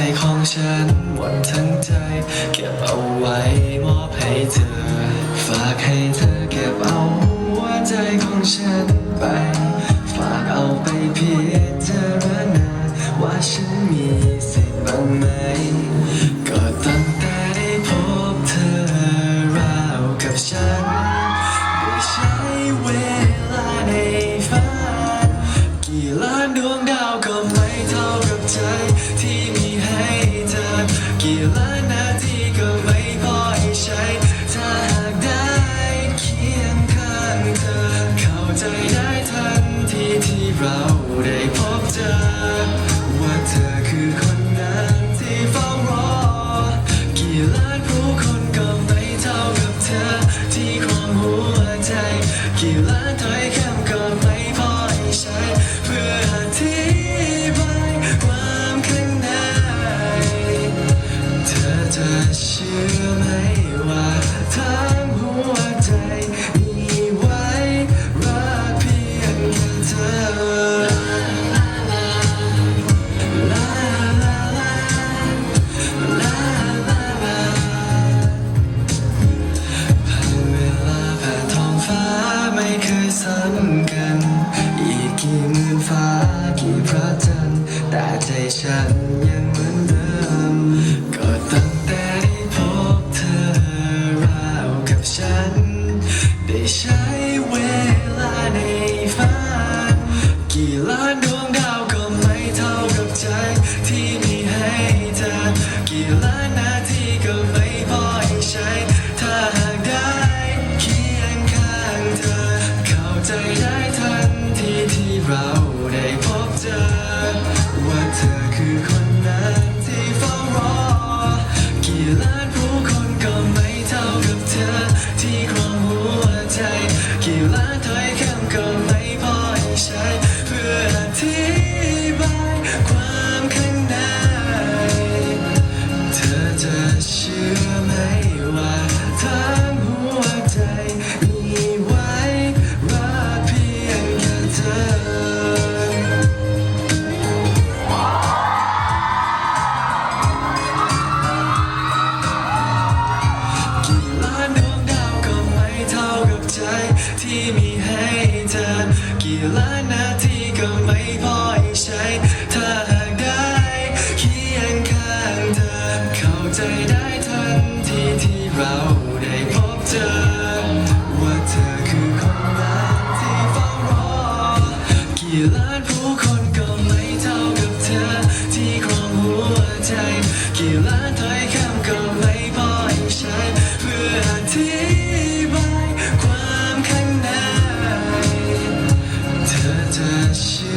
ใจของฉันหมดทั้งใจ เก็บเอาไว้มอบให้เธอ ฝากให้เธอเก็บเอาหัวใจของฉันไป ฝากเอาไปพิจารณาว่าฉันมีสิทธิ์บ้างไหม you like ฟ้ากี่พระจันทร์แต่ใจฉันยังเหมือนเดิม ก็ตั้งแต่ได้พบเธอราวกับฉัน ได้ใช้เวลาในฝันกี่ล้านดวงดาวก็ไม่เท่ากับใจที่มีให้เธอ กี่ล้านนาทีก็ไม่พอให้ใช้ ถ้าหากได้เคียงข้างเธอ เข้าใจได้ทันทีที่เรา ที่มีให้เธอ กี่ล้านนาทีก็ไม่พอให้ใช้ 시